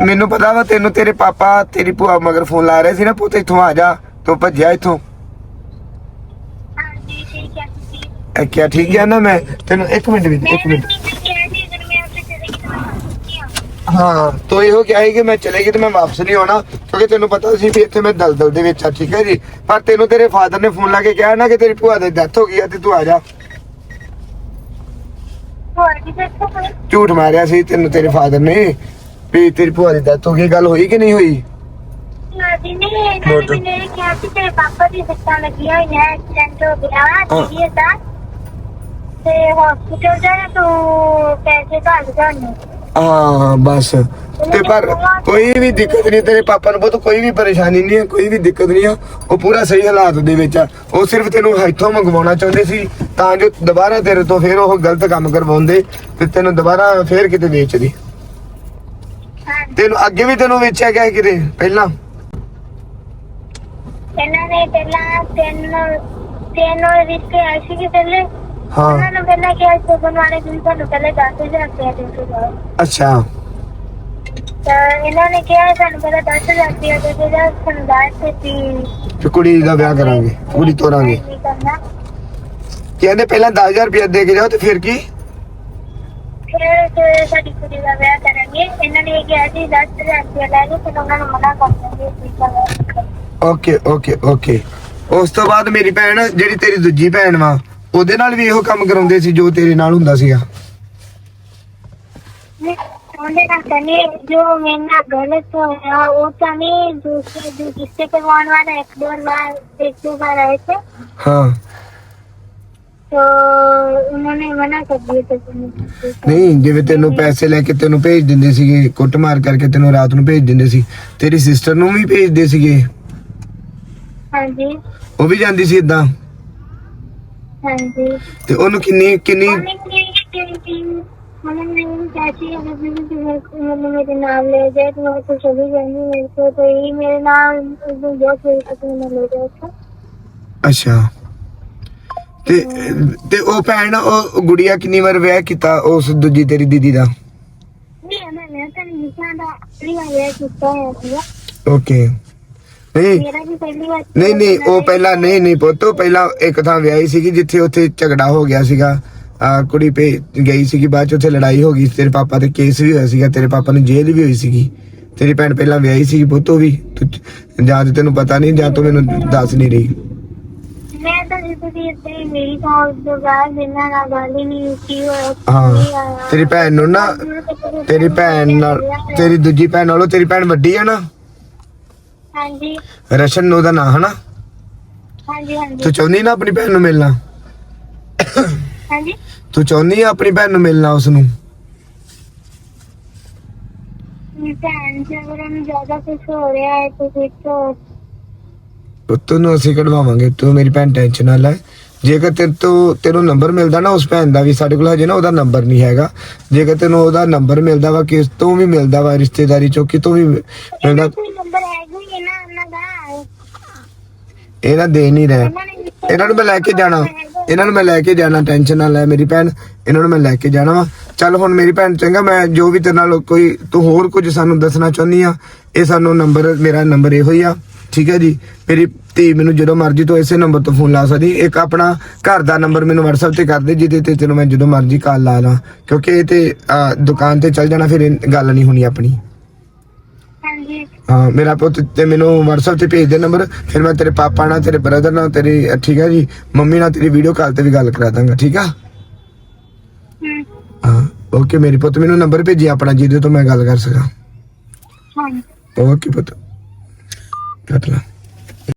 ਮੈਨੂੰ ਪਤਾ ਵਾ ਤੈਨੂੰ ਤੇਰੇ ਪਾਪਾ ਤੇਰੀ ਭੂਆ ਮਗਰ ਫੋਨ ਲਾ ਰਹੇ ਸੀ ਨਾ ਪੁੱਤ ਇੱਥੋਂ ਆ ਜਾ ਤੂੰ ਭੱਜਿਆ ਇੱਥੋਂ। ਹਾਂਜੀ ਠੀਕ ਹੈ ਠੀਕ ਹੈ ਨਾ ਮੈਂ ਤੈਨੂੰ 1 ਮਿੰਟ ਵੀ 1 ਮਿੰਟ। ਹਾਂ ਤੋ ਇਹੋ ਕਿਹਾ ਸੀ ਕਿ ਮੈਂ ਚਲੇਗੀ ਤੇ ਮੈਂ ਵਾਪਸ ਨਹੀਂ ਆਉਣਾ ਕਿਉਂਕਿ ਤੈਨੂੰ ਪਤਾ ਸੀ ਵੀ ਇੱਥੇ ਮੈਂ ਦਲਦਲ ਦੇ ਵਿੱਚ ਆ ਠੀਕ ਹੈ ਜੀ? ਪਰ ਤੈਨੂੰ ਤੇਰੇ ਫਾਦਰ ਨੇ ਫੋਨ ਲਾ ਕੇ ਕਿਹਾ ਨਾ ਕਿ ਤੇਰੀ ਭੂਆ ਦੀ ਡੈਥ ਹੋ ਗਈ ਆ ਤੇ ਤੂੰ ਆ ਜਾ। ਝੂਠ ਮਾਰਿਆ ਸੀ ਤੈਨੂੰ ਤੇਰੇ ਫਾਦਰ ਨੇ ਵੀ ਤੇਰੀ ਭੂਆ ਦੀ ਡੈਥ ਹੋ ਗਈ ਗੱਲ ਹੋਈ ਕਿ ਨਹੀਂ ਹੋਈ? ਨਹੀਂ ਨਹੀਂ ਨਹੀਂ ਕਿਹਾ ਸੀ ਤੇਰੇ ਪਾਪਾ ਦੀ ਸੱਟਾਂ ਲੱਗੀਆਂ ਹੋਈਆਂ ਐਕਸੀਡੈਂਟ ਹੋ ਗਿਆ ਜੀ ਦਾ ਤੇ? ਹਸਪੀਟਲ ਜਾਣਾ ਤੂੰ ਪੈਸੇ ਘੱਟ ਜਾਣੇ ਹਾਂ ਬਸ। ਤੇ ਪਰ ਕੋਈ ਵੀ ਦਿੱਕਤ ਨਹੀਂ ਤੇਰੇ ਪਾਪਾ ਨੂੰ ਬਹੁਤ ਕੋਈ ਵੀ ਪਰੇਸ਼ਾਨੀ ਨਹੀਂ ਹੈ ਕੋਈ ਵੀ ਦਿੱਕਤ ਨਹੀਂ ਆ। ਉਹ ਪੂਰਾ ਸਹੀ ਹਾਲਾਤ ਦੇ ਵਿੱਚ ਆ। ਉਹ ਸਿਰਫ ਤੈਨੂੰ ਇੱਥੋਂ ਮੰਗਵਾਉਣਾ ਚਾਹੁੰਦੇ ਸੀ ਤਾਂ ਜੋ ਦੁਬਾਰਾ ਤੇਰੇ ਤੋਂ ਫਿਰ ਉਹ ਗਲਤ ਕੰਮ ਕਰਵਾਉਂਦੇ ਤੇ ਤੈਨੂੰ ਦੁਬਾਰਾ ਫੇਰ ਕਿਤੇ ਵੇਚਦੀ। ਤੈਨੂੰ ਅੱਗੇ ਵੀ ਤੈਨੂੰ ਵੇਚਿਆ ਗਿਆ ਕਿਤੇ ਪਹਿਲਾਂ? ਇਹਨਾਂ ਨੇ ਪਹਿਲਾਂ ਤਿੰਨ ਤਿੰਨ ਰਿਸ਼ਤੇ ਆਏ ਸੀ ਕਿ ਪਹਿਲੇ। ਹਾਂ। ਉਹਨਾਂ ਨੇ ਪਹਿਲਾਂ ਕਿਹਾ ਸੀ ਬਣਵਾਣੇ ਦਿਨ ਤੁਹਾਨੂੰ ਪਹਿਲੇ 10000 ਰੁਪਏ ਦੇ ਕੇ ਜਾਓ। ਅੱਛਾ। ਤਾਂ ਇਹਨਾਂ ਨੇ ਕਿਹਾ ਸਾਨੂੰ ਪਹਿਲਾਂ 10000 ਰੁਪਏ ਦੇ ਕੇ ਜਾਓ ਸਾਨੂੰ ਦੱਸ ਦਿੱਤੀ ਤੇ ਕੁੜੀ ਦਾ ਵਿਆਹ ਕਰਾਂਗੇ ਕੁੜੀ ਤੋਰਾਂਗੇ। ਨਹੀਂ ਕਰਨਾ। ਕਹਿੰਦੇ ਪਹਿਲਾਂ 10000 ਰੁਪਏ ਦੇ ਕੇ ਜਾਓ ਤੇ ਫਿਰ ਕੀ? ਫਿਰ ਤੇ ਸਾਡੀ ਕੁੜੀ ਦਾ ਵਿਆਹ ਕਰਾਂਗੇ। ਇਹਨਾਂ ਨੇ ਇਹ ਕਿਹਾ ਸੀ 10000 ਰੁਪਏ ਲੈ ਲਓ ਫਿਰ ਉਹਨਾਂ ਨੂੰ ਮਨਾ ਕਰ ਦਾਂਗੇ ਕੁੜੀ ਦਾ ਵਿਆਹ ਕਰਨ। Okay okay okay. ਉਸ ਤੋਂ ਬਾਅਦ ਮੇਰੀ ਭੈਣ ਜਿਹੜੀ ਤੇਰੀ ਦੂਜੀ ਭੈਣ ਵਾ ਉਹਦੇ ਨਾਲ ਵੀ ਇਹੋ ਕੰਮ ਕਰਾਉਂਦੇ ਸੀ ਜੋ ਤੇਰੇ ਨਾਲ ਹੁੰਦਾ ਸੀਗਾ ਨਹੀਂ, ਉਹਦੇ ਨਾਲ ਤਾਂ ਨਹੀਂ ਜੋ ਮੇਰੇ ਨਾਲ ਗਲਤ ਹੋਇਆ ਉਹ ਤਾਂ ਨਹੀਂ ਦੂਸਰੇ ਜੋ ਰਿਸ਼ਤੇ ਕਰਵਾਉਣ ਵਾਲਾ ਇੱਕ ਦੋ ਬਾਰ ਇੱਕ ਦੋ ਬਾਰ ਆਏ थे ਹਾਂ तो उन्होंने मना कर दिया था कि नहीं ਨਹੀਂ ਜਿਵੇਂ ਤੈਨੂੰ ਪੈਸੇ ਲੈ ਕੇ ਤੈਨੂੰ ਭੇਜ ਦਿੰਦੇ ਸੀਗੇ ਕੁੱਟਮਾਰ ਕਰਕੇ ਤੈਨੂੰ ਰਾਤ ਨੂੰ ਭੇਜ ਦਿੰਦੇ ਸੀ ਤੇਰੀ ਸਿਸਟਰ ਨੂੰ ਵੀ ਭੇਜਦੇ ਸੀਗੇ हाँ जी ਉਹ ਵੀ ਜਾਂਦੀ ਸੀ ਇਦਾਂ हाँ जी ਤੇ ਉਹਨੂੰ ਕਿੰਨੀ ਕਿੰਨੀ उन्होंने मेरी कैसी अगर मेरे को मतलब मेरे नाम ले जाए तो मैं तो चली जाऊंगी मेरे को तो यही मेरे नाम बहुत मेरे को मैं ले जाए था ਅੱਛਾ ਤੇ ਤੇ ਉਹ ਭੈਣ ਉਹ ਗੁੜੀਆ ਕਿੰਨੀ ਵਾਰ ਵਿਆਹ ਕੀਤਾ ਉਸ ਦੂਜੀ ਤੇਰੀ ਦੀਦੀ ਦਾ नहीं मैं मैं तो नहीं चाहता पहली बार यह किया है भैया ਓਕੇ ਨਹੀਂ। ਨਹੀਂ ਨਹੀਂ ਉਹ ਪਹਿਲਾਂ ਨਹੀਂ ਨਹੀਂ ਪੁੱਤੋ ਪਹਿਲਾਂ ਇੱਕ ਥਾਂ ਵਿਆਹੀ ਸੀਗੀ ਜਿੱਥੇ ਉੱਥੇ ਝਗੜਾ ਹੋ ਗਿਆ ਸੀਗਾ। ਆ ਕੁੜੀ ਪੇ ਗਈ ਸੀਗੀ ਬਾਅਦ ਚ ਉੱਥੇ ਲੜਾਈ ਹੋ ਗਈ ਤੇਰੇ ਪਾਪਾ ਤੇ ਕੇਸ ਵੀ ਹੋਇਆ ਸੀਗਾ ਤੇਰੇ ਪਾਪਾ ਨੂੰ ਜੇਲ੍ਹ ਵੀ ਹੋਈ ਸੀਗੀ। ਤੇਰੀ ਭੈਣ ਪਹਿਲਾਂ ਵਿਆਹੀ ਸੀ ਪੁੱਤੋ ਵੀ। ਜਾਂ ਤੇ ਤੈਨੂੰ ਪਤਾ ਨਹੀਂ ਜਾਂ ਤੂੰ ਮੈਨੂੰ ਦੱਸ ਨਹੀਂ ਰਹੀ। ਮੈਂ ਤਾਂ ਜੀ ਇੱਥੇ ਮੇਰੀ ਕਾਲ ਤੋਂ ਬਾਅਦ ਬਿਨਾਂ ਨਾਲ ਗੱਲ ਨਹੀਂ ਕੀਤੀ ਹੋਇਆ ਹਾਂ ਤੇਰੀ ਭੈਣ ਨੂੰ ਨਾ ਤੇਰੀ ਭੈਣ ਨਾਲ ਤੇਰੀ ਦੂਜੀ ਭੈਣ ਨਾਲੋਂ ਤੇਰੀ ਭੈਣ ਵੱਡੀ ਆ ਨਾ। ਹਾਂਜੀ। ਰਸ਼ਨ ਉਹਦਾ ਨਾਂ ਹਨਾ? ਹਾਂਜੀ ਹਾਂਜੀ। ਤੂੰ ਚਾਹੁੰਦੀ ਨਾ ਆਪਣੀ ਭੈਣ ਨੂੰ ਮਿਲਣਾ? ਹਾਂਜੀ। ਤੂੰ ਚਾਹੁੰਦੀ ਆ ਆਪਣੀ ਭੈਣ ਨੂੰ ਮਿਲਣਾ ਉਸ ਨੂੰ ਮੇਰੀ ਅਸੀਂ ਕਢਵਾਵਾਂਗੇ। ਤੂੰ ਮੇਰੀ ਭੈਣ ਟੈਨਸ਼ਨ ਨਾ ਲੈ। ਜੇਕਰ ਤੇਰੇ ਤੋਂ ਤੈਨੂੰ ਨੰਬਰ ਮਿਲਦਾ ਨਾ ਉਸ ਭੈਣ ਦਾ ਵੀ ਸਾਡੇ ਕੋਲ ਹਜੇ ਨਾ ਉਹਦਾ ਨੰਬਰ ਨਹੀਂ ਹੈਗਾ। ਜੇਕਰ ਤੈਨੂੰ ਉਹਦਾ ਨੰਬਰ ਮਿਲਦਾ ਵਾ ਕਿਸ ਤੋਂ ਵੀ ਮਿਲਦਾ ਵਾ ਰਿਸ਼ਤੇਦਾਰੀ ਚੋਂ ਕਿਤੋਂ ਵੀ ਮਿਲਦਾ ਇਹ ਨਾ ਦੇ ਨਹੀਂ ਰਹੇ। ਇਹਨਾਂ ਨੂੰ ਮੈਂ ਲੈ ਕੇ ਜਾਣਾ। ਇਹਨਾਂ ਨੂੰ ਮੈਂ ਲੈ ਕੇ ਜਾਣਾ ਟੈਨਸ਼ਨ ਨਾ ਲੈ ਮੇਰੀ ਭੈਣ। ਇਹਨਾਂ ਨੂੰ ਮੈਂ ਲੈ ਕੇ ਜਾਣਾ ਵਾ। ਚੱਲ ਹੁਣ ਮੇਰੀ ਭੈਣ ਚੰਗਾ ਮੈਂ ਜੋ ਵੀ ਤੇਰੇ ਨਾਲ ਕੋਈ ਤੂੰ ਹੋਰ ਕੁਝ ਸਾਨੂੰ ਦੱਸਣਾ ਚਾਹੁੰਦੀ ਆ ਇਹ ਸਾਨੂੰ ਨੰਬਰ ਮੇਰਾ ਨੰਬਰ ਇਹੋ ਹੀ ਆ। ਠੀਕ ਹੈ ਜੀ? ਮੇਰੀ ਧੀ ਮੈਨੂੰ ਜਦੋਂ ਮਰਜ਼ੀ ਤੋਂ ਇਸੇ ਨੰਬਰ ਤੋਂ ਫੋਨ ਲਾ ਸਕਦੀ। ਇੱਕ ਆਪਣਾ ਘਰ ਦਾ ਨੰਬਰ ਮੈਨੂੰ WhatsApp ਤੇ ਕਰ ਦੇ ਜਿਹਦੇ ਤੇ ਤੈਨੂੰ ਮੈਂ ਜਦੋਂ ਮਰਜ਼ੀ ਕਾਲ ਲਾ ਲਾਂ। ਕਿਉਂਕਿ ਇਹ ਤੇ ਦੁਕਾਨ ਤੇ ਚੱਲ ਜਾਣਾ ਫਿਰ ਗੱਲ ਨਹੀਂ ਹੋਣੀ ਆਪਣੀ। ਹਾਂ ਮੇਰਾ ਪੁੱਤ ਤੇ ਮੈਨੂੰ WhatsApp ਤੇ ਭੇਜ ਦੇ ਨੰਬਰ ਫਿਰ ਮੈਂ ਤੇਰੇ ਪਾਪਾ ਨਾਲ ਤੇਰੇ ਬ੍ਰਦਰ ਨਾਲ ਤੇਰੀ ਠੀਕ ਆ ਜੀ ਮੰਮੀ ਨਾਲ ਤੇਰੀ ਵੀਡੀਓ ਕਾਲ ਤੇ ਵੀ ਗੱਲ ਕਰਾ ਦਾਂਗਾ ਠੀਕ ਆ? ਹਾਂ। ਓਕੇ ਮੇਰੀ ਪੁੱਤ ਮੈਨੂੰ ਨੰਬਰ ਭੇਜੀ ਆਪਣਾ ਜਿਹਦੇ ਤੋਂ ਮੈਂ ਗੱਲ ਕਰ ਸਕਾਂ। ਹਾਂ ਓਕੇ ਪੁੱਤ। ਕੱਟ ਲਾ।